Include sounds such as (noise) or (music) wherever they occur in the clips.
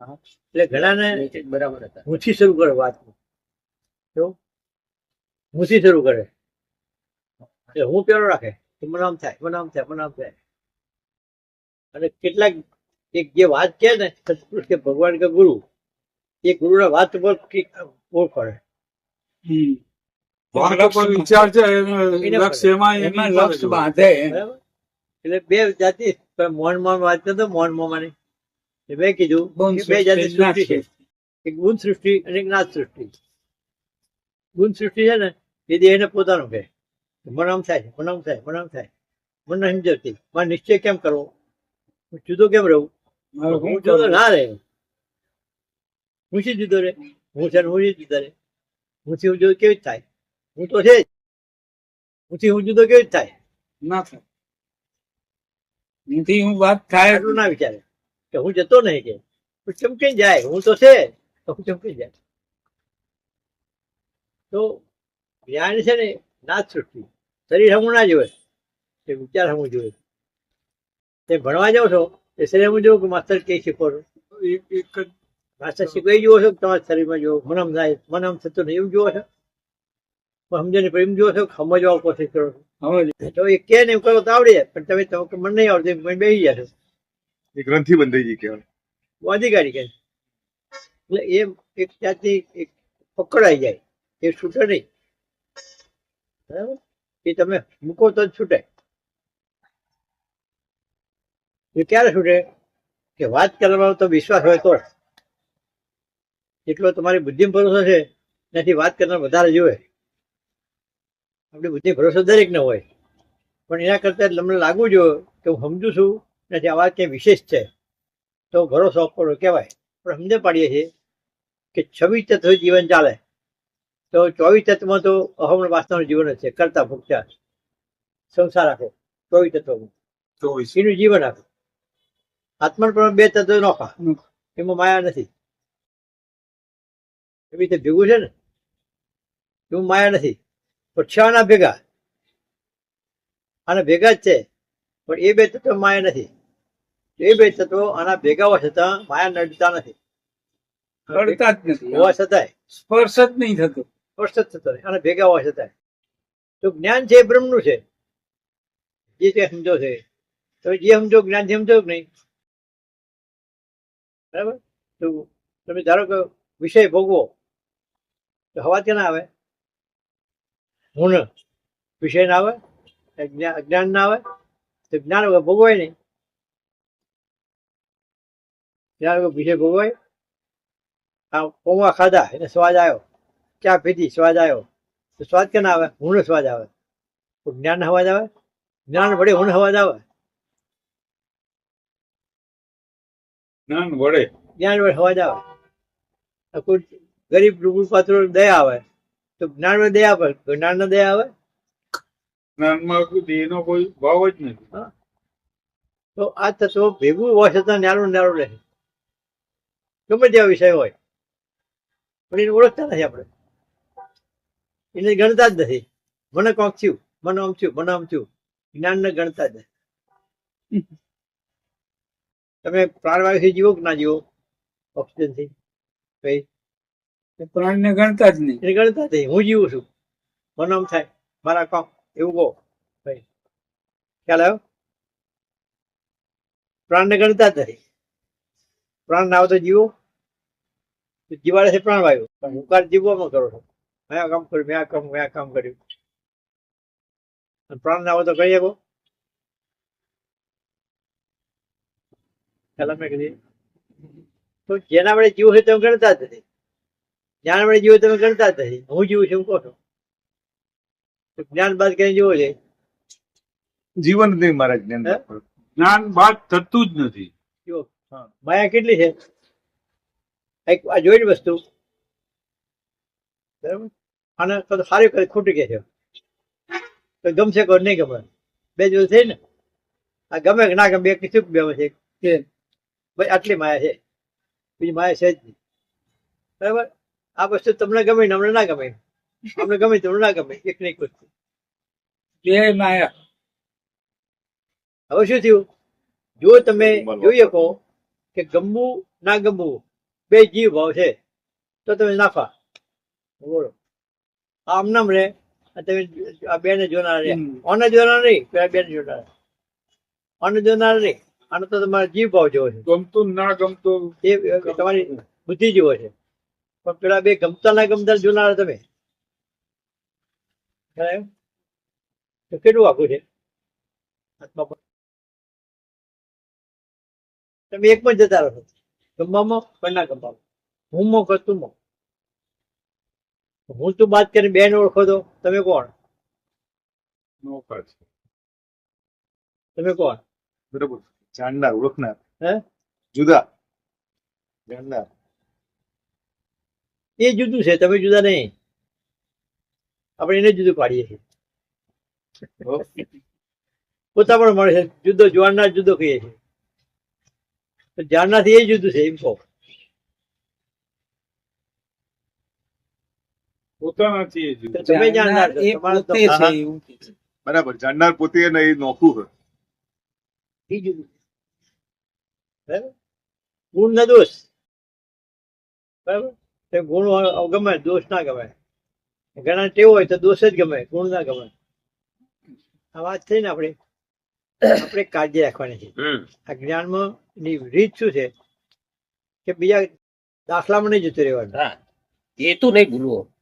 એટલે ઘણાને બરાબર હતા. ઊંચી શરૂ કરે વાત ઊંચી શરૂ કરે. એટલે હું પેલો રાખે? કે મને આમ થાય મને આમ થાય મને આમ થાય. અને કેટલાક એક જે વાત કે ને સત્પુરુષ કે ભગવાન કે ગુરુ એ ગુરુના વાત ઉપર ઓળખે વિચાર છે એમાં એમાં લક્ષ બાંધે. બરાબર. એટલે બે જાતિ મોહન મોહન વાત કરતો મોહન મોમાની મેં કીધું બે જાતિ સૃષ્ટિ, છે. એક ગુણ સૃષ્ટિ અને એક સૃષ્ટિ. ગુણ સૃષ્ટિ છે ને એ દેહને પોતાનું કહે. મને આમ થાય મને આમ થાય મને આમ થાય મને સમજતી મારે નિશ્ચય કેમ કરવો? હું જુદો કેમ રહું? હું જુદો ના રહે. હું શી જુદો રે હું છે હું શી જુદો રે હુંથી હું જુદો કેવી થાય? હું તો છે જ. હુંથી હું જુદો કેવી થાય? ના થાય. હું વાત થાય. એટલું ના વિચારે. કે હું જતો નહીં કે. હું ચમકી જાય હું તો છે તો હું ચમકી જાય. તો જ્ઞાન છે ને ના સૃષ્ટિ. શરીર હમું ના જોવે તે વિચાર હમું જોવે તે ભણવા જાઓ છો એ શરીર હમું જોવું કે માસ્તર કઈ શીખો છો એક જ. માસ્તર શીખવાઈ જુઓ છો કે તમારા શરીરમાં જુઓ? મનમ થાય મનમ થતું નહીં એવું જુઓ છો? પણ પ્રેમ જુઓ છો કે સમજવા કોશિશ કરો છો? તો એ કે ને એવું કરો તો આવડી જાય પણ તમે તમે મને નહીં આવડતું મને બેસી જશો એ ગ્રંથિ ગઈ કહેવાય. અધિકારી કહે એટલે એ એક જાતની એક પકડાઈ જાય. એ છૂટે નહીં. બરાબર? એ તમે મૂકો તો જ છૂટે. એ ક્યારે છૂટે? કે વાત કરવામાં તો વિશ્વાસ હોય તો એટલો તમારી બુદ્ધિ ભરોસો છે, એનાથી વાત કરનાર વધારે જોવે. આપણી બુદ્ધિ ભરોસો દરેકને હોય. પણ એના કરતાં તમને લાગવું જોઈએ કે હું સમજુ છું આ વાત ક્યાંય વિશેષ છે તો ભરોસો આપવાનો કહેવાય. પણ સમજે પાડીએ છીએ કે છવ્વીસ તત્વ જીવન ચાલે. તો ચોવીસ તત્વમાં તો અહમ વાસ્તવનું જીવન છે કરતા ભૂખતા સંસાર આખો ચોવીસ તત્વમાં. ચોવીસ. એનું જીવન આખું. આત્મન પણ બે તત્વ નોખા. એમાં માયા નથી. એવી રીતે ભેગું છે ને એવું માયા નથી. પણ છ ના ભેગા. આના ભેગા જ છે પણ એ બે તત્વ માયા નથી. એ બે તત્વો આના ભેગા હોવા છતાં માયા નડતા નથી. નડતા જ નથી હોવા છતાંય. સ્પર્શ જ નહીં થતો. સ્પર્શ જ થતો નહીં અને ભેગા હોવા છતાંય. તો જ્ઞાન છે એ બ્રહ્મનું છે જે તે સમજો છે તમે જે સમજો જ્ઞાન સમજો કે નહીં. બરાબર? તો તમે ધારો કે વિષય ભોગવો તો હવા ક્યાં ના આવે? હું વિષય ના આવે જ્ઞાન ના આવે તો જ્ઞાન ભોગવાય નહીં. વગર વિષય ભોગવાય આ પૌવા ખાધા એને સ્વાદ આવ્યો. ચા પીધી સ્વાદ આવ્યો. તો સ્વાદ કે ના આવે? હું સ્વાદ આવે. જ્ઞાન અવાજ આવે? જ્ઞાન વડે હુણ અવાજ આવે. જ્ઞાન વડે. જ્ઞાન વડે અવાજ આવે. કોઈ ગરીબ રૂબુ પાત્ર દયા આવે. તો જ્ઞાન વડે દયા આવે જ્ઞાન ને દયા આવે? જ્ઞાનમાં દેહનો કોઈ ભાવ જ નથી. તો આ તત્વ ભેગું હોય છતાં ન્યારું ન્યારું રહે. ગમે તેવા વિષય હોય. પણ એને ઓળખતા નથી આપણે. એને ગણતા જ નથી. મને કોક થયું મને આમ થયું મને આમ થયું. જ્ઞાનને ગણતા જ નથી. તમે પ્રાણવાયુથી જીવો કે ના જીવો? ઓક્સિજનથી? કઈ? પ્રાણને ગણતા જ નહીં. એને ગણતા જ નહીં હું જીવું છું. મને આમ થાય. મારા કોક એવું કહો. ભાઈ ખ્યાલ આવ્યો? પ્રાણને ગણતા જ નથી. પ્રાણ ના આવતો જીવો. જીવાડે છે પ્રાણવાયુ પણ હુંકાર જીવવામાં કરો છો. મેં આ કામ કર્યું મેં આ કામ મેં આ કામ કર્યું. પ્રાણ ના આવતો કરી શકો. ખ્યાલ મેં કીધી. તો જેના વડે જીવો છે તમે ગણતા જ નથી. જ્ઞાન વડે જીવો તમે ગણતા જ નથી. હું જીવું છું કહો છો. તો જ્ઞાન બાદ કઈ જીવો છે. જીવન નથી નહીં મારા જ્ઞાન? જ્ઞાન બાદ થતું જ નથી. જુઓ માયા કેટલી છે? એક આ જોઈને વસ્તુ. બરાબર? અને કદાચ સારી કદાચ ખોટી કે છે. તો ગમશે કે નહીં ગમે? બે જો થઈ ને? આ ગમે કે ના ગમે બે શું બે છે? કે ભાઈ આટલી માયા છે. બીજી માયા છે જ નહીં. બરાબર? આ વસ્તુ તમને ગમે ને અમને ના ગમે? અમને ગમે તમને ના ગમે એક નહીં વસ્તુ. જય માયા. હવે શું થયું? જો તમે જોઈ શકો કે ગમવું ના ગમવું બે જીવ ભાવ છે. તો તમે નાખવા બોલો. આમનામ રે તમે આ બેને જોનાર રે. ઓને જોનાર નહીં પેલા બેને જોનાર. ઓને જોનાર નહીં. આનો તો તમારે જીવ ભાવ જેવો છે. ગમતું ના ગમતું એ તમારી બુદ્ધિ જેવો છે. પણ પેલા બે ગમતા ના ગમતા જોનાર તમે. કેટલું આખું છે? આત્મા. તમે એક પણ જતા રહો ગમવામાં પણ ના ગમવામાં. હું મો તું મો હું તું વાત કરીને બેન ઓળખો તો તમે કોણ? તમે કોણ? બરોબર. જાણનાર ઓળખનાર. હે? જુદા. જાણનાર. એ જુદું છે તમે જુદા નહીં. આપણે એને જુદું પાડીએ છીએ. પોતા પણ મળે છે. જુદો જોવાના જુદો કહીએ છીએ. તો જાણનારથી એ જુદું છે એમ કહો પોતાનાથી તમે જાણનાર. બરાબર જાણનાર પોતે એ નોખું હોય એ જુદું ગુણ ના દોષ. બરાબર? તે ગુણ ગમે દોષ ના ગમે. ઘણા ટેવ હોય તો દોષ જ ગમે ગુણ ના ગમે. આ વાત થઈ ને આપણે? આપણે કાળજી રાખવાની છે. આ જ્ઞાનમાં ની રીત શું છે? કે બીજા દાખલામાં નહીં જતું રહેવાનું. એ તો નહીં ભૂલવો.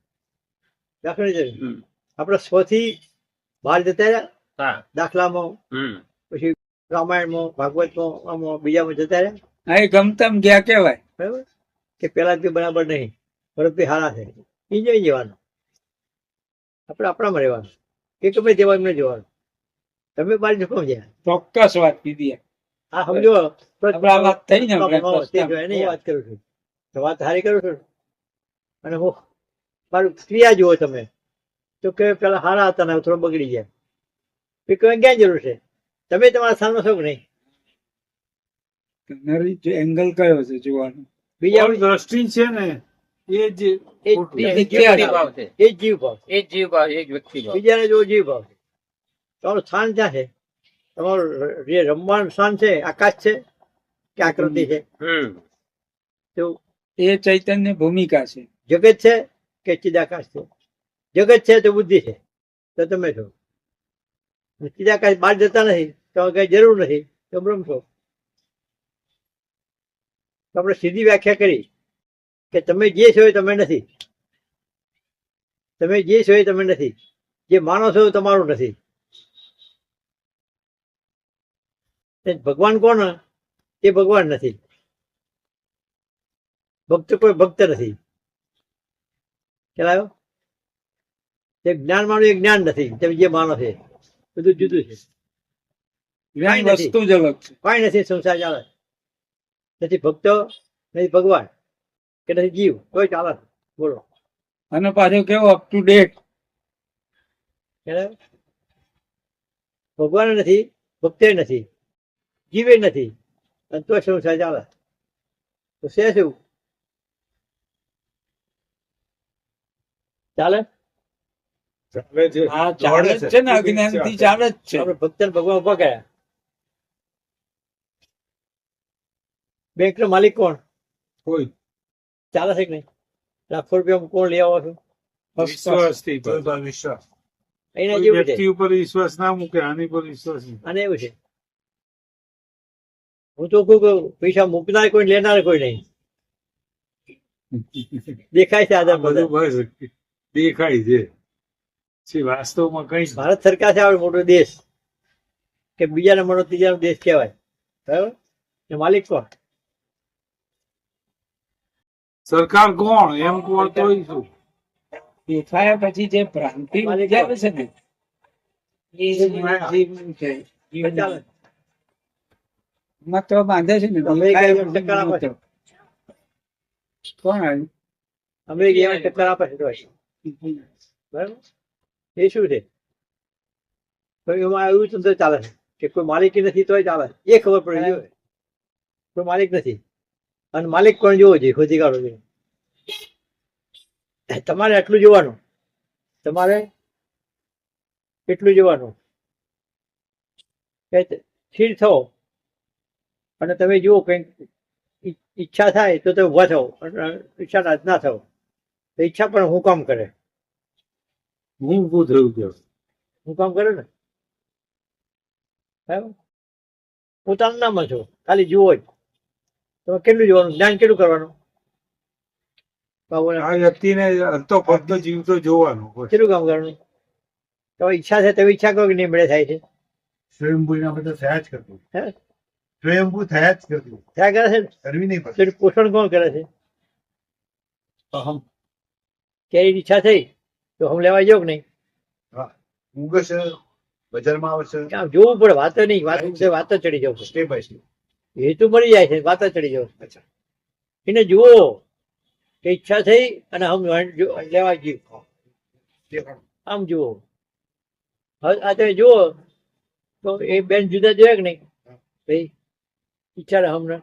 દાખલા નહીં. આપણે સ્વથી બહાર જતા રહ્યા. દાખલામાં પછી રામાયણમાં ભાગવતમાં આમાં બીજામાં જતા રહ્યા. અહીં ગમતમ ગયા કેવાય બરાબર? કે પેલા તે બરાબર નહીં. પરંતુ હારા છે. એ જઈ જવાનું. આપણે આપણામાં રહેવાનું. કે ગમે તેવા એમને જોવાનું. તમે મારી જોખમ છે ચોક્કસ વાત કીધી આ સમજો. આ વાત થઈ ને એની વાત કરું છું. તો વાત સારી કરું છું અને હું મારું ક્રિયા જુઓ તમે. તો કે પેલા હારા હતા ને થોડો બગડી ગયા. કે કહેવાય ક્યાં જરૂર છે? તમે તમારા સામે છો કે નહીં? એંગલ કયો છે જોવાનો? બીજા દ્રષ્ટિ છે ને એ જ એ જીવ ભાવ એ જીવ ભાવ એ જ જીવ ભાવ એ જ વ્યક્તિ ભાવ બીજાને જો જીવ ભાવ છે તમારું સ્થાન ક્યાં છે? તમારું જે રમવાનું સ્થાન છે આકાશ છે કે આકૃતિ છે? હમ. તો એ ચૈતન્ય ભૂમિકા છે. જગત છે કે ચિદાકાશ છે? જગત છે તો બુદ્ધિ છે. તો તમે છો. ચિદાકાશ બહાર જતા નથી તો કઈ જરૂર નથી તો બ્રહ્મ છો. તો આપણે સીધી વ્યાખ્યા કરી કે તમે જે છો એ તમે નથી. તમે જે છો એ તમે નથી. જે માનો છો એ તમારું નથી એ ભગવાન કોણ? એ ભગવાન નથી. ભક્ત કોઈ ભક્ત નથી. ખ્યાલ એ જ્ઞાન માનું એ જ્ઞાન નથી. તમે જે માનો છે બધું જુદું છે. જ્ઞાન. વસ્તુ છે. કઈ નથી સંસાર ચાલે. નથી ભક્તો નથી ભગવાન કે નથી જીવ કોઈ ચાલે. બોલો. અને પાછો કેવો અપ ટુ ડેટ ભગવાન નથી ભક્તે નથી. જીવે નથી. અને તો સંસાર ચાલે. તો છે શું? ચાલે? ચાલે છે. હા ચાલે જ છે. ને અજ્ઞાનથી ચાલે જ છે. આપણે ભક્ત ભગવાન ઊભા કર્યા. બેંક નો માલિક કોણ? કોઈ. ચાલે છે કે નહીં? લાખો રૂપિયા કોણ લઈ આવો છો? વિશ્વાસ ઉપર વિશ્વાસ ના મૂકે આની પર વિશ્વાસ અને એવું છે. હું તો કહું કે પૈસા મૂકનાર કોઈ લેનાર કોઈ નહીં. દેખાય છે આધાર બધું. બસ દેખાય છે. છે વાસ્તવમાં કઈ ભારત સરકાર છે આવડે મોટો દેશ. કે બીજા નંબરનો ત્રીજા દેશ કહેવાય. બરાબર? ને માલિક કોણ? સરકાર કોણ? એમ કોણ તો શું? દેખાયા પછી જે ભ્રાંતિ છે ને એ જ છે તો ચાલે એમાં તો બાંધે છે. ને. કોણ આવ્યું? અમેરિકા ટક્કર આપે છે બરાબર? એ શું છે? તો એમાં એવું તંત્ર ચાલે છે. કે કોઈ માલિકી નથી તોય ચાલે. એ ખબર પડે જોઈએ કોઈ માલિક નથી. અને માલિક કોણ જોવો જોઈએ? ખોદી કાઢો જોઈએ તમારે આટલું જોવાનું. તમારે એટલું જોવાનું. કે સ્થિર થવો અને તમે જુઓ કંઈક ઈચ્છા થાય તો તમે ઊભા થાવ અને ઈચ્છા ના ના થાવ. તો ઈચ્છા પણ હું કામ કરે? હું ઊભું થયું કે હું કામ કરે ને? બરાબર? પોતાના નામ છો. ખાલી જુઓ જ. તમે કેટલું જોવાનું? જ્ઞાન કેટલું કરવાનું? આ વ્યક્તિને અંતો ફક્ત જીવતો જોવાનો. કેટલું કામ કરવાનું? તમે ઈચ્છા છે તમે ઈચ્છા કરો કે નહીં મળે થાય છે. સ્વયંભૂ ના બધા થયા જ કરતો. હે? સ્વયંભૂ થયા જ કરતી થયા કરે છે? કરવી નહીં પડે. પોષણ કોણ કરે છે? અહમ કેરી ઈચ્છા થઈ તો હમ લેવા જાવ કે નહીં? ઉગે બજારમાં આવશે આમ જોવું પડે વાત નહીં વાત છે વાત ચડી જાવ સ્ટેપ બાય સ્ટેપ હેતુ મળી જાય છે વાત ચડી જાવ અચ્છા. એને જુઓ કે ઈચ્છા થઈ અને હમ લેવા જીવ. આમ જુઓ. હવે આ તમે જુઓ તો એ બેન જુદા જોયા કે નહીં? ભાઈ ઈચ્છા હમણાં.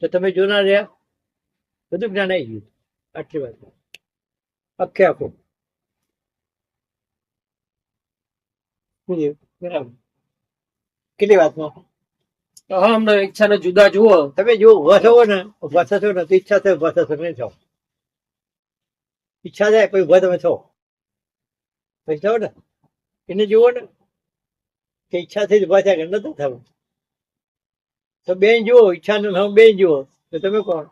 તો તમે જોનાર રહ્યા. બધું જ્ઞાન આવી ગયું. આટલી વાત. આખે આખું. બરાબર. કેટલી વાતમાં? અહમ ને ઈચ્છા ને જુદા જુઓ. તમે જો ઊભા થવો ને ઊભા થશો ને તો ઈચ્છા થાય ઊભા થશો નહીં થાવ ઈચ્છા થાય પછી ઊભા તમે થો. પછી થાવ ને? એને જુઓ ને. કે ઈચ્છા થઈ ઊભા થયા કે નથી થવું તો બેન જુઓ ઈચ્છા ને હમ બેન જુઓ. તો તમે કોણ?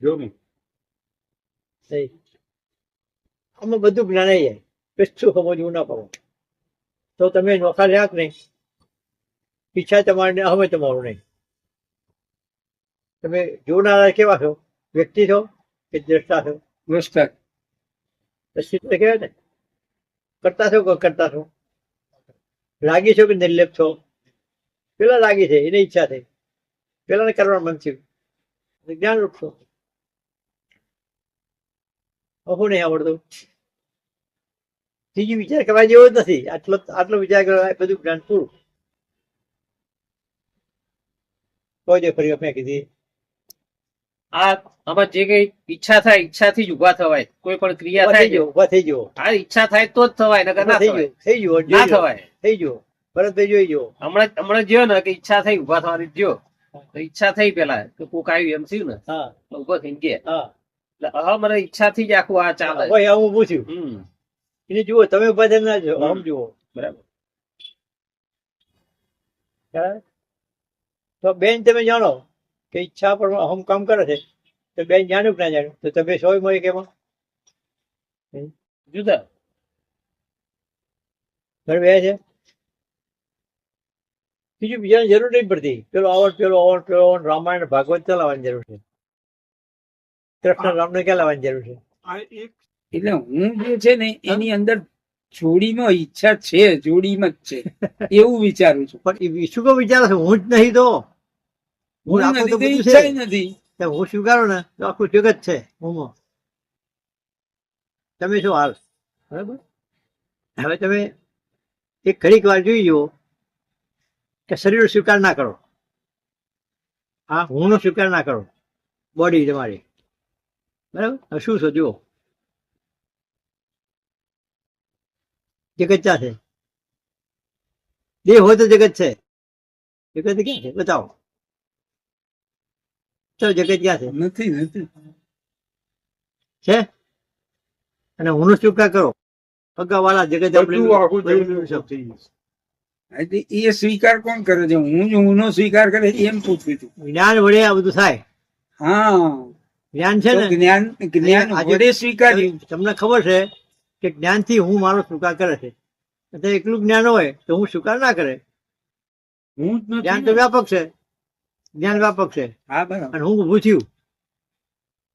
જો અમે આમાં બધું જ્ઞાન જાય. કશું સમજવું ના પડો. તો તમે નોખા રાખ કે નહીં. ઈચ્છા તમારી ને અમે તમારું નહીં. તમે જોનારા કેવા છો? વ્યક્તિ છો કે દ્રષ્ટા છો? દ્રષ્ટા. દ્રષ્ટિ કહેવાય ને? કરતા છો કે કરતા છો? લાગી છો કે નિર્લેપ છો? પેલા લાગી છે એને ઈચ્છા થઈ પેલાને કરવાનું મન થયું. જ્ઞાન રૂપ છો અહુ નહીં આવડતું. ત્રીજી વિચાર કરવા જેવો જ નથી. આટલો આટલો વિચાર કરવા બધું જ્ઞાન પૂરું. કોઈ ફરી મેં કીધી. આ આમાં જે કઈ ઈચ્છા થાય ઈચ્છાથી જ ઊભા થવાય. કોઈ પણ ક્રિયા થાય ગયો ઊભા થઈ ગયો. આ ઈચ્છા થાય તો જ થવાય નકર ના થઈ થવાય. થઈ ગયો ના થવાય. થઈ ગયો. ભરતભાઈ જોઈ જો હમણાં હમણાં જ્યો ને કે ઈચ્છા થઈ ઊભા થવાની જ્યો. તો ઈચ્છા થઈ પેલા કે કોક આવ્યું એમ થયું ને હા. ઊભો થઈને ગયા હા. મને ઈચ્છા થી જ આખું આ ચાલે. ભાઈ આવું હમ. એને જુઓ તમે થઈને ના જો આમ જુઓ. બરાબર. બરાબર? તો બેન તમે જાણો કે ઈચ્છા પર હમ કામ કરે છે. તો બેન જાણ્યું કે ના જાણ્યું? તો તમે સોય મળે કેમાં જુદા. ઘર બે છે? બીજું બીજાની જરૂર નહીં પડતી. પેલો આવડ પેલો આવડ પેલો આવડ રામાયણ ભાગવત ચલાવવાની જરૂર છે? કૃષ્ણ રામને ક્યાં લાવવાની જરૂર છે? એટલે હું જે છે ને એની અંદર જોડીમાં ઈચ્છા છે જોડીમાં જ છે. એવું વિચારું છું. પણ શું કહો વિચારો છો? હું જ નહીં તો. હું તો બધું છે. નથી. હું સ્વીકારો ને તો આખું જગત છે. હું. તમે શું હાલ? બરાબર? હવે તમે એક ઘડીક વાર જોઈ જુઓ. કે શરીરનો સ્વીકાર ના કરો. હા હુંનો સ્વીકાર ના કરો. બોડી તમારી. બરાબર? શું છો જુઓ. જગત ક્યાં છે? દેહ હોય તો જગત છે. જગત ક્યાં છે? બતાવો. તો જગત ક્યાં છે? નથી નથી. છે? અને હુંનો સ્વીકાર કરો. પગાવાળા જગત આપણે એટલે એ સ્વીકાર કોણ કરે છે? હું જ હુંનો સ્વીકાર કરે એમ પૂછ્યું હતું જ્ઞાન વડે આ બધું થાય. હા. જ્ઞાન છે ને? જ્ઞાન જ્ઞાન વડે સ્વીકાર્યું તમને ખબર છે કે જ્ઞાનથી હું મારો સ્વીકાર કરે છે. એટલે એકલું જ્ઞાન હોય તો હું સ્વીકાર ના કરે. હું જ્ઞાન તો વ્યાપક છે. જ્ઞાન વ્યાપક છે. હા બરાબર. અને હું ઊભું થયું.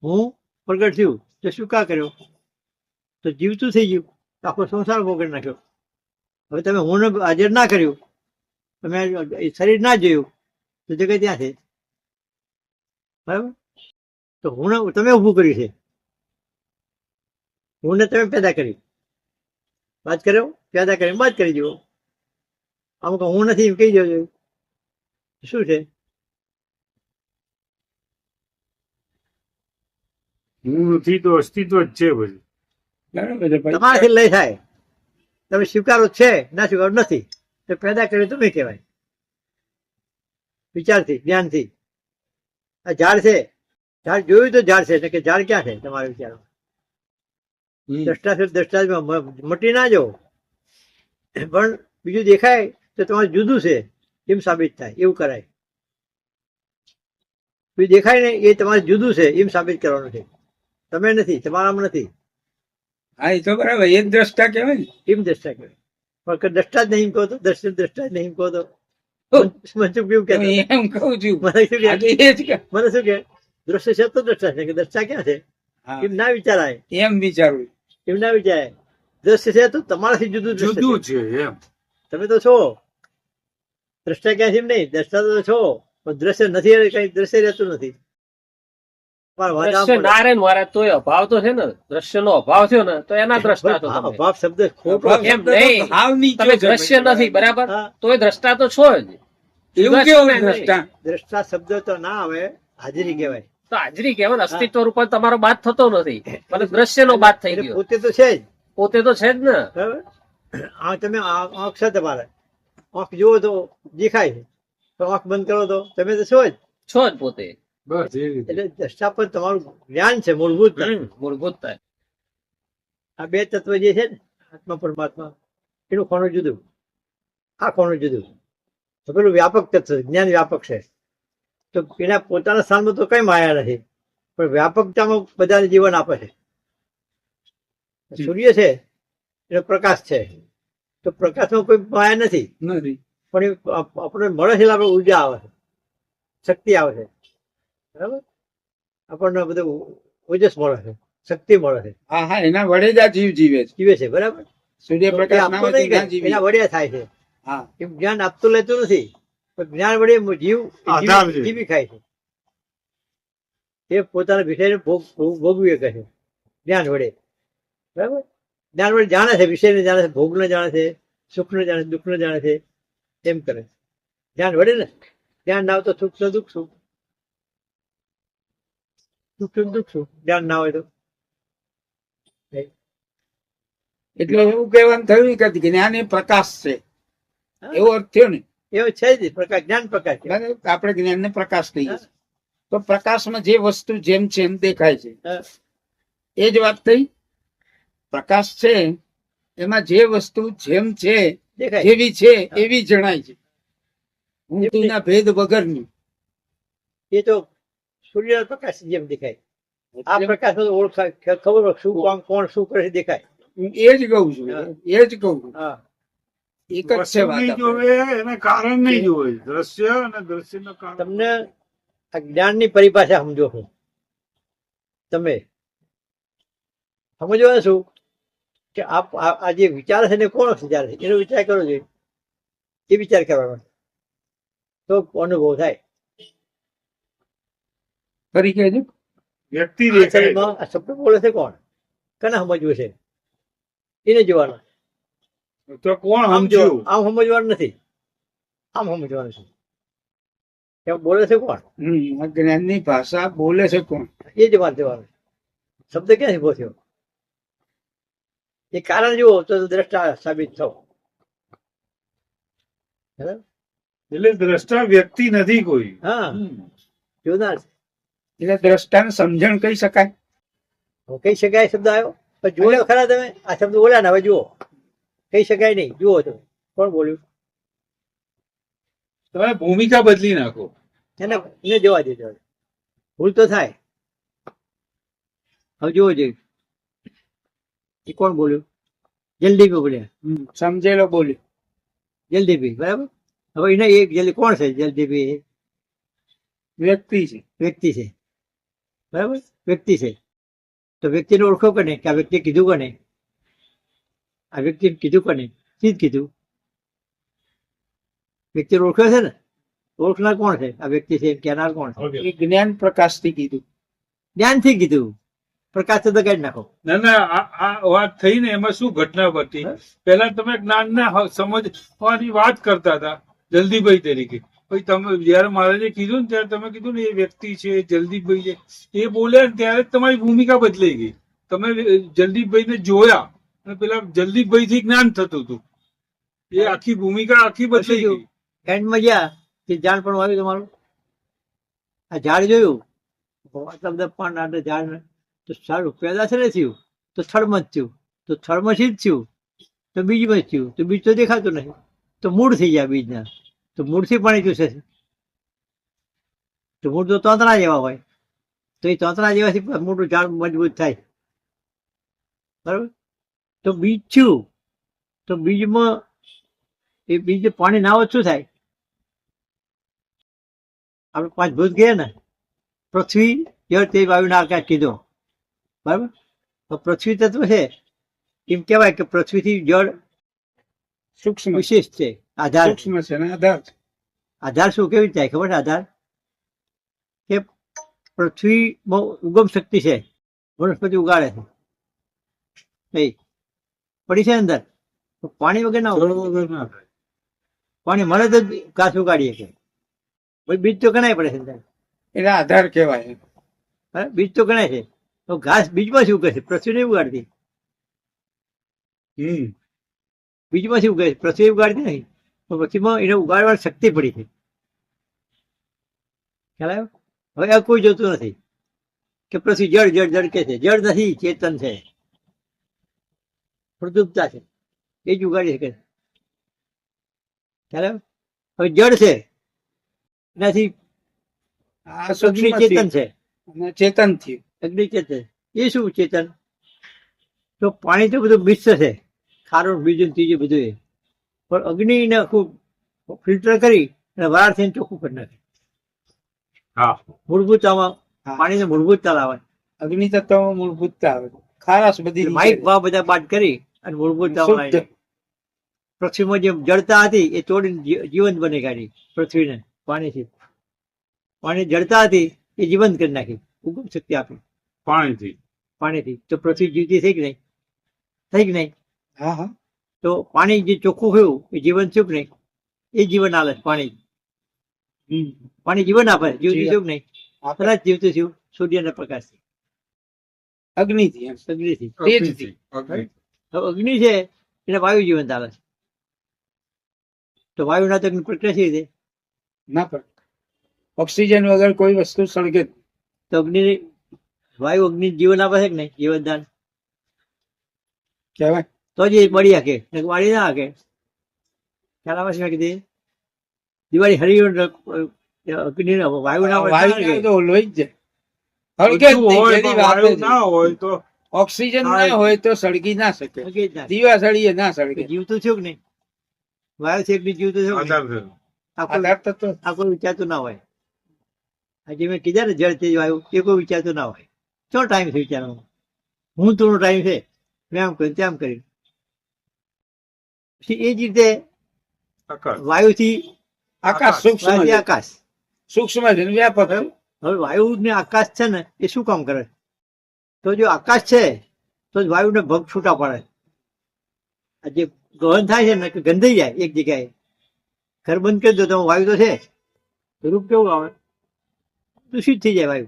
હું પ્રગટ થયું. તો સ્વીકાર કર્યો. તો જીવતું થઈ ગયું. આખો સંસાર ભોગવી નાખ્યો. હવે તમે હું હાજર ના કર્યું. તમે શરીર ના જોયું. તો જગ્યા ત્યાં છે? બરાબર? તો હું તમે ઊભું કર્યું છે. હું તમે પેદા કરી. વાત કર્યો પેદા કરી વાત કરી દો અમુક હું નથી એમ કહી દેજો. શું છે? હું નથી તો અસ્તિત્વ જ છે બધું બરાબર છે પછી તમારાથી લઈ થાય. તમે સ્વીકારો છે ના સ્વીકારો નથી તો પેદા કર્યું તમે કહેવાય. વિચારથી જ્ઞાનથી. આ ઝાડ છે ઝાડ જોયું તો ઝાડ છે કે ઝાડ ક્યાં છે તમારા વિચારો દ્રષ્ટા છે દ્રષ્ટા મટી ના જો પણ બીજું દેખાય તો તમારે જુદું છે એમ સાબિત થાય એવું કરાય. બીજું દેખાય ને એ તમારે જુદું છે એમ સાબિત કરવાનું છે. તમે નથી તમારામાં નથી. હા એ તો બરાબર. એ દ્રષ્ટા કહેવાય ને. એમ દ્રષ્ટા કહેવાય. પણ દ્રષ્ટા જ નહીં કહો તો? દર્શન દ્રષ્ટા જ નહીં કહો તો. મનસુખ કેવું તો એમ કહું છું. મને શું કે? આજે એ જ કે. મને શું કે? દ્રશ્ય છે તો દ્રષ્ટા છે કે દ્રષ્ટા ક્યાં છે? એમ ના વિચારાય. એમ વિચારવું એમ ના વિચારાય. દ્રશ્ય છે તો તમારાથી જુદું. જુદું છે એમ. તમે તો છો. દ્રષ્ટા ક્યાં છે એમ નહીં? દ્રષ્ટા તો છો. પણ દ્રશ્ય નથી એટલે કઈ દ્રશ્ય રહેતું નથી. દ્રશ્ય ના રે મારા તોય અભાવ તો છે ને દ્રશ્યનો અભાવ થયો ને તો એના દ્રષ્ટા તો અભાવ શબ્દ ખોટો એમ નહીં. તમે દ્રશ્ય નથી બરાબર? હા, તોય દ્રષ્ટા તો છો જ. એવું કેવું દ્રષ્ટા? દ્રષ્ટા શબ્દ તો ના આવે હાજરી કહેવાય. તો હાજરી કહેવાય અસ્તિત્વ રૂપ તમારો બાદ થતો નથી. મને દ્રશ્યનો બાદ થઈ ગયો. પોતે તો છે જ. પોતે તો છે જ ને. આ તમે આંખ છે તમારે. આંખ જુઓ તો દેખાય છે. તો આંખ બંધ કરો તો તમે તો છો જ. છો જ પોતે. બસ એટલે દ્રષ્ટા પર તમારું જ્ઞાન છે મૂળભૂત મૂળભૂત આ બે તત્વ જે છે ને આત્મા પરમાત્મા એનું કોનું જુદું. આ કોનું જુદું. તો પેલું વ્યાપક તત્વ જ્ઞાન વ્યાપક છે. તો એના પોતાના સ્થાનમાં તો કઈ માયા નથી પણ વ્યાપકતામાં બધાને જીવન આપે છે. સૂર્ય છે એનો પ્રકાશ છે. તો પ્રકાશમાં કોઈ માયા નથી. નથી. પણ એ આપ- આપણને મળે છે આપણે ઊર્જા આવે છે શક્તિ આવે છે. બરાબર? આપણને બધું ઓજસ મળે છે શક્તિ મળે છે. હા હા એના વડે જ આ જીવ જીવે છે. જીવે છે બરાબર? એ સૂર્યપ્રકાશ એના વડે થાય છે. હા. એમ જ્ઞાન આપતું લેતું નથી પણ જ્ઞાન વડે જીવ જીવી- ખાય છે. એ પોતાના વિષયને ભોગ ભોગ- ભોગવી કહે છે જ્ઞાન વડે. બરાબર? જ્ઞાન વડે જાણે છે વિષયને જાણે છે ભોગને જાણે છે સુખને જાણે છે દુઃખને જાણે છે એમ કરે જ્ઞાન વડે ને જ્ઞાન ના તો સુખ ને દુઃખ સુખ દુઃખ સુખ ધ્યાન ના હોય તો. એટલે એવું કહેવાનું થયું કે જ્ઞાન એ પ્રકાશ છે. એવો અર્થ થયો ને. એવો છે જ પ્રકાશ જ્ઞાન પ્રકાશ આપણે જ્ઞાન ને પ્રકાશ કહીએ તો પ્રકાશમાં જે વસ્તુ જેમ છે એમ દેખાય છે. એ જ વાત થઈ. પ્રકાશ છે એમાં જે વસ્તુ જેમ છે જેવી છે એવી જણાય છે. હું તુના ભેદ વગરની. એ તો સૂર્યના પ્રકાશ જેમ દેખાય આ પ્રકાશ ઓળખાય ખબર શું કોણ કોણ શું કરે દેખાય એ જ કહું છું. એ જ કહું છું એક જ છે વાત જોવે એને કારણ નહીં જોવે દ્રશ્ય અને દ્રશ્ય કારણ તમને આ જ્ઞાનની પરિભાષા સમજો હું. તમે સમજવા શું કે આપ આ આ જે વિચાર છે ને કોણ વિચાર છે? એનો વિચાર કરવો જોઈએ. એ વિચાર કરવાનો. તો અનુભવ થાય. ફરી કહેજો વ્યક્તિ આ શબ્દ બોલે છે કોણ? કને સમજવું છે? એને જોવાનું. તો કોણ આમ સમજ્યું આમ સમજવાનું નથી. આમ સમજવાનું છે. એમ બોલે છે કોણ? જ્ઞાનની ભાષા બોલે છે કોણ? એ જ વાત જવાનું. શબ્દ ક્યાંથી ઊભો થયો? એ કારણ જુઓ તો દ્રષ્ટા સાબિત થવો. બરાબર? એટલે દ્રષ્ટા વ્યક્તિ નથી કોઈ. હા. જોનાર છે. એટલે દ્રષ્ટાને સમજણ કહી શકાય. કહી શકાય શબ્દ આવ્યો? પણ જોયો ખરા તમે આ શબ્દ બોલ્યા ને હવે જુઓ. કહી શકાય નહીં જુઓ તમે. કોણ બોલ્યું? તમે ભૂમિકા બદલી નાખો. એને એને જોવા દેજો ભૂલ તો થાય. હવે જુઓ જોઈએ એ કોણ બોલ્યું? જલ્દી બોલ્યા હમ, સમજેલો બોલ્યો. જલ્દી બી બરાબર? હવે એને એક જલ્દી કોણ છે? જલ્દી જલ્દીભાઈ વ્યક્તિ છે. વ્યક્તિ છે. બરાબર? વ્યક્તિ છે. તો વ્યક્તિને ઓળખો કને? કે આ વ્યક્તિએ કીધું કને? આ વ્યક્તિને કીધું કને? શી જ કીધું? વ્યક્તિને ઓળખ્યો છે ને? ઓળખનાર કોણ છે? આ વ્યક્તિ છે કહેનાર કોણ છે? એ જ્ઞાન પ્રકાશથી કીધું. જ્ઞાનથી કીધું. પ્રકાશ તો કાઢી નાખો. ના ના આ વાત થઈ ને એમાં શું ઘટના બની. પેલા તમે જ્ઞાન ના સમજવાની વાત કરતા હતા જલ્દીભાઈ તરીકે. પછી તમે જયારે મહારાજે કીધું ને ત્યારે તમે કીધું ને એ વ્યક્તિ છે જલદીપભાઈ છે એ બોલ્યા ને ત્યારે તમારી ભૂમિકા બદલાઈ ગઈ. તમે જલદીપભાઈ ને જોયા અને પેલા જલદીપભાઈ થી જ્ઞાન થતું હતું. એ આખી ભૂમિકા આખી બદલાઈ ગઈ. એન્ડમાં ગયા કે જાણ પણ આવ્યું તમારું? આ ઝાડ જોયું? તમને પણ આટલે ઝાડ તો સારું પેદા છે ને થયું તો થળમાં જ થયું તો થળમાં જ થયું તો બીજમાં જ થયું તો બીજ તો દેખાતું નહીં તો મૂળ થઈ જાય બીજના. તો મૂળથી પાણી ચૂસે છે? તો મૂળ તો તોતરા જેવા હોય. તો એ તોતરા જેવાથી મોટું ઝાડ મજબૂત થાય. બરાબર? તો બીજ છું તો બીજમાં એ બીજ પાણી ના હોય શું થાય? આપણે પાંચ ભૂત ગયા ને પૃથ્વી જળ તે વાયુના આકાશ કીધો. બરાબર? તો પૃથ્વી તત્વ છે. એમ કહેવાય કે પૃથ્વીથી જળ સૂક્ષ્મ. વિશેષ છે. આધાર? સૂક્ષ્મ છે ને આધાર આધાર શું કેવી રીતે થાય? ખબર છે આધાર? કે પૃથ્વી બહુ ઉગમ શક્તિ છે. વનસ્પતિ ઉગાડે છે. પડી છે અંદર? તો પાણી વગર ના પાણી મળે તો ઘાસ ઉગાડીએ કે. ભાઈ બીજ તો ગણાય પડે છે અંદર. એટલે આધાર કહેવાય? બીજ તો ગણાય છે. તો ઘાસ બીજમાં શું ઉગે છે? પૃથ્વી નહીં ઉગાડતી. હમ. બીજમાં શું ઉગે છે? પૃથ્વી ઉગાડતી નહીં. તો પછીમાં એને ઉગાડવાની શક્તિ પડી છે ખ્યાલ આવ્યો? હવે આ કોઈ જોતું નથી. કે પૃથ્વી જળ જળ જળ કે છે. જળ નથી ચેતન છે. પ્રદુપતા છે. એ જ ઉગાડી શકે છે. ખ્યાલ આવ્યો? હવે જળ છે. એનાથી અગ્નિ ચેતન છે. ચેતનથી અગ્નિ ચેતન એ શું ચેતન? તો પાણી તો બધું મિશ્ર છે. ખારું બીજું ત્રીજું બધું એ. પણ અગ્નિને આખું ફિલ્ટર કરી અને વાર થઈને ચોખ્ખું કરી નાખે. હા. મૂળભૂત આમાં હા. પાણીને મૂળભૂતતા લાવે. અગ્નિ તત્વમાં મૂળભૂતતા આવે ખારાશ બધી માઇક ભાવ બધા બાદ કરી અને મૂળભૂતતા પૃથ્વીમાં જે જળતા હતી એ તોડીને જીવંત બની કાઢી પૃથ્વીને પાણીથી. પાણી જળતા હતી એ જીવંત કરી નાખી. ઉગમ શક્તિ આપી. પાણીથી. પાણીથી. તો પૃથ્વી જીવતી થઈ કે નહીં? થઈ કે નહીં? હા હા. તો પાણી જે ચોખ્ખું થયું એ જીવન કે નહીં. એ જીવન આલે પાણી. પાણી જીવન આપે જીવતું જીવન. નહીં. આપણા કદાચ જીવતું થયું સૂર્યના પ્રકાશથી અગ્નિથી અગ્નિથી તેજથી. અગ્નિ. હવે અગ્નિ છે એને વાયુ જીવન ચાલે છે. તો વાયુના તો અગ્નિ પ્રક્રિયા છે ના પણ ઓક્સિજન વગર કોઈ વસ્તુ સળગે તો અગ્નિ વાયુ અગ્નિ જીવન આપે છે કે નહીં? જીવનદાન કહેવાય. તો જ એ મળી શકે વાળી ના શકે ખ્યાલ આવે છે કીધી દિવાળી હરી અગ્નિ વાયુ ના હોય તો લોહી જ. જાય ના હોય તો ઓક્સિજન ના હોય તો સળગી ના શકે. દીવા સળીએ ના સળગે. જીવતું થયું કે નહીં? વાયુ છે જીવતું થયું? આ કોઈ- વિચારતું ના હોય. આજે મેં કીધા ને જળ તેજ વાયુ. એ કોઈ વિચારતું ના હોય. ચો ટાઈમ છે વિચારવાનો? હું તું ટાઈમ છે. મેં આમ કર્યું તેમ કર્યું. એ જ રીતે વાયુથી આકાશ સૂક્ષ્મ આકાશ. સૂક્ષ્મ વ્યાપક. હવે વાયુ ને આકાશ છે ને એ શું કામ કરે? તો જો આકાશ છે તો જ વાયુને ભગ છૂટા પડે. આ જે ગહન થાય છે ને કે ગંધાઈ જાય એક જગ્યાએ. ઘર બંધ કરી દો તો વાયુ તો છે રૂપ કેવું આવે? દૂષિત થઈ જાય વાયુ.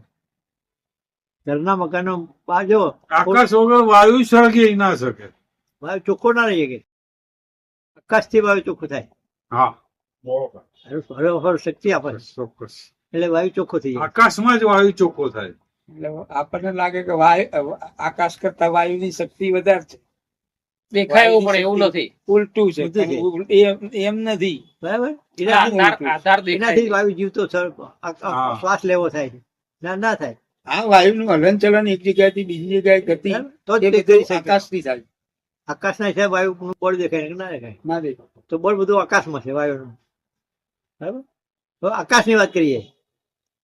ઘરના મકાનો બહાર જો આકાશ વગર વાયુ સળગી ના શકે. વાયુ ચોખ્ખો ના રહી શકે. આકાશથી વાયુ ચોખ્ખું થાય. હા. બરોબર હરોહર શક્તિ આપે. ચોક્કસ એટલે વાયુ ચોખ્ખો થઈ જાય. આકાશમાં જ વાયુ ચોખ્ખો થાય. એટલે આપણને લાગે કે વાયુ આકાશ કરતા વાયુની શક્તિ વધારે છે. દેખાય એવું પણ એવું નથી. ઉલટું છે. એમ એમ નથી. બરાબર? આ એનાથી વાયુ જીવતો શ્વાસ લેવો થાય છે. ના ના થાય. આ વાયુનું હલનચલન એક જગ્યાએથી બીજી જગ્યાએ ગતિ તો આકાશ આકાશથી થાય. આકાશના છે વાયુ બળ દેખાય કે ના દેખાય? ના દેખાય. તો બળ બધું આકાશમાં છે વાયુનું. બરાબર? તો આકાશની વાત કરીએ.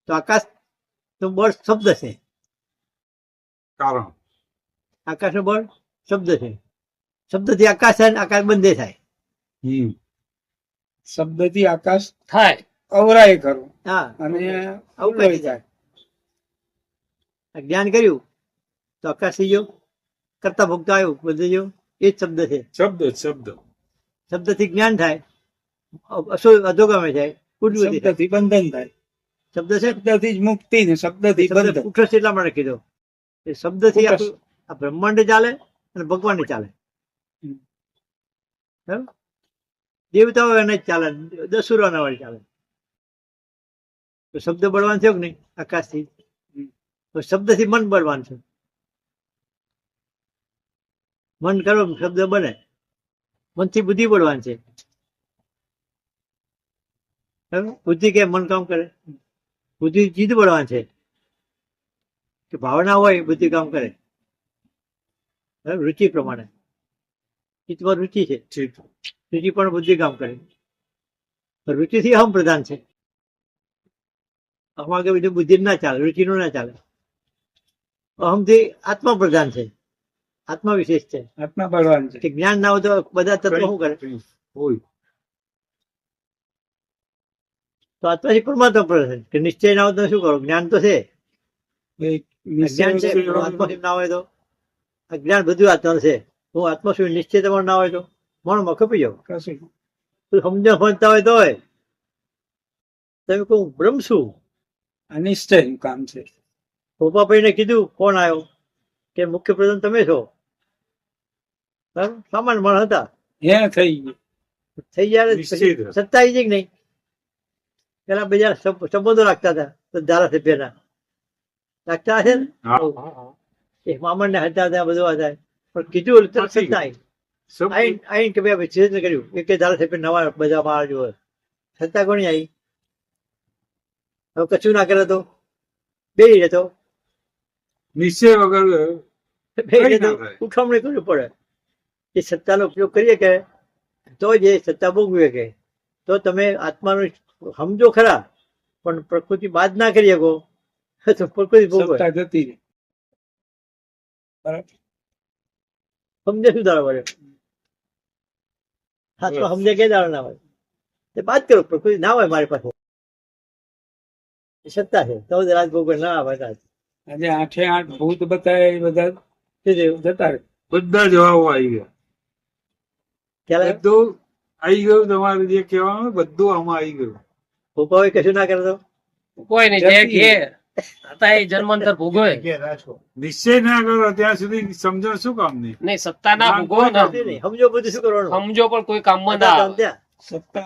તો આકાશ તો બળ શબ્દ છે. કારણ. આકાશનું બળ શબ્દ છે. શબ્દથી આકાશ થાય ને આકાશ બંધે થાય. હમ. શબ્દથી આકાશ થાય. અવરાય ખરું હા. અને આવું કરી જાય. જ્ઞાન કર્યું? તો આકાશ થઈ ગયો. કરતા ભોગતા આવ્યું. બધું ગયું એ શબ્દ છે. શબ્દ શબ્દ. શબ્દથી જ્ઞાન થાય અસુ અધોગમે થાય. શબ્દથી બંધન થાય. શબ્દ છે? શબ્દથી જ મુક્તિ ને શબ્દથી શબ્દ બંધન. ઉઠસ એટલા માટે કીધો. એ શબ્દથી. આ બ્રહ્માંડ ચાલે અને ભગવાન ચાલે? દેવતાઓ એને ચાલે દસુરો વાળી ચાલે. તો શબ્દ બળવાન થયો કે નહીં? આકાશથી. થી તો શબ્દથી મન બળવાન છે મન કરો શબ્દ બને. મનથી બુદ્ધિ બળવાન છે. બુદ્ધિ કે મન કામ કરે? બુદ્ધિ જીદ પડવાની છે. કે ભાવના હોય બુદ્ધિ કામ કરે. રુચિ પ્રમાણે. ચિત્તમાં રુચિ છે. રુચિ પણ બુદ્ધિ કામ કરે. રુચિથી અહમ પ્રધાન છે. આગળ બીજું બુદ્ધિ ના ચાલે રુચિનું ના ચાલે. અહમથી આત્મા પ્રધાન છે. આત્મા વિશેષ છે. આત્મા બળવાન છે જ્ઞાન ના હોય તો બધા તત્વો શું કરે? હોય? તો આત્માથી પરમાત્મા પ્રધાન કે નિશ્ચય ના હોય તો શું કરો? જ્ઞાન તો છે. એ અજ્ઞાન છે આત્મા ના હોય તો અજ્ઞાન બધું આત્મા છે. હું આત્મા શું નિશ્ચય તમારો ના હોય તો? મણમાં ખપી જાવ સમજણ સમજતા હોય તો તમે કહું બ્રહ્મ શું અનિશ્ચય કામ છે. ગોપાભાઈને કીધું કોણ આવ્યો કે મુખ્ય પ્રધાન તમે છો? સામાન્ય માણસ હતા? હે થઈ ગયું. થઈ ગયા નિશ્ચિત. સત્તા આવી કે નહીં. પેલા બીજા સંબંધો રાખતા હતા તો ધારાસભ્યના. રાખતા હશે ને? હા. એ મામણને હતા ત્યાં બધું હતા. પણ કીધું તરત. સત્તા આવી આઈન આઈન કે ભાઈ સિદ્ધ કર્યું. કે કે ધારાસભ્ય નવા બધા મારા જો સત્તા કોની આવી? હવે કશું ના કરે તો? બે રહેતો નિશ્ચય વગર ના ઉઠામણી કરવી પડે. એ સત્તાનો ઉપયોગ કરીએ કે તો જ એ સત્તા ભોગવે કે. તો તમે આત્માનું સમજો ખરા પણ પ્રકૃતિ બાદ ના કરી શકો (laughs) તો પ્રકૃતિ ભોગવે સત્તા જતી રહી. બરાબર? સમજે શું દાડો વળે? સાચો સમજે કે દાડો ના હોય. તે બાદ કરો પ્રકૃતિ ના હોય મારી પાસે. એ સત્તા છે. તો જ રાજ ભોગવે ના આવે રાજ આજે આઠે આઠ ભૂત બતાવે એ બધા જતા રહે. બધા જવાબો આવી ગયા? બધું આવી ગયું તમારે જે કહેવાનું? બધું આમાં આવી ગયું. ભોપાવે કશું ના કરતો કોઈ નહીં જે કે હતા એ જન્માંતર ભોગવે. કે નિશ્ચય ના કરો ત્યાં સુધી સમજણ શું કામ નહીં. સત્તા ના ભોગવો સમજો બધું શું કરવાનું? સમજો પણ કોઈ કામમાં ના આવે. સત્તા